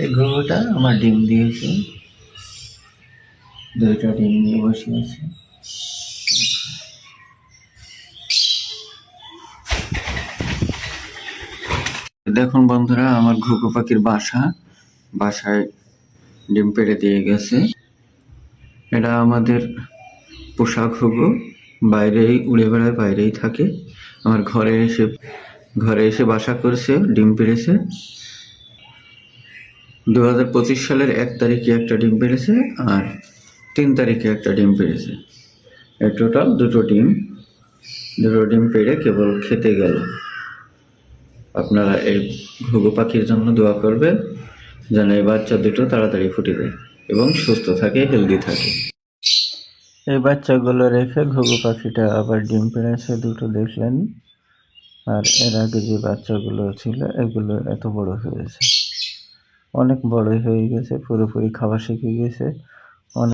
এই ঘুঘুটা আমার ডিম দিয়েছে। দুইটা ডিম নিয়ে বসে আছে। দেখুন বন্ধুরা, আমার ঘুঘু পাখির বাসা। বাসায় ডিম পেড়ে দিয়ে গেছে। এটা আমাদের পোষা ঘুঘু। বাইরেই উড়ে বেড়ায়, বাইরেই থাকে। আমার ঘরে এসে ঘরে এসে বাসা করছে, ডিম পেড়েছে। দু হাজার পঁচিশ সালের এক তারিখে একটা ডিম পেড়েছে আর তিন তারিখে একটা ডিম পেরেছে। এই টোটাল দুটো ডিম। দুটো ডিম পেড়ে কেবল খেতে গেল। আপনারা এই ঘুঘু পাখির জন্য দোয়া করবেন, যেন এই বাচ্চা দুটো তাড়াতাড়ি ফুটে দেয় এবং সুস্থ থাকে হেলদি থাকে। এই বাচ্চাগুলো রেখে ঘুঘু পাখিটা আবার ডিম পেড়েছে দুটো দেখলেন। আর এর আগে যে বাচ্চাগুলো ছিল, এগুলো এত বড় হয়েছে। অনেক বড় হয়ে গেছে পুরোপুরি খাওয়া শিখে গেছে। অনেক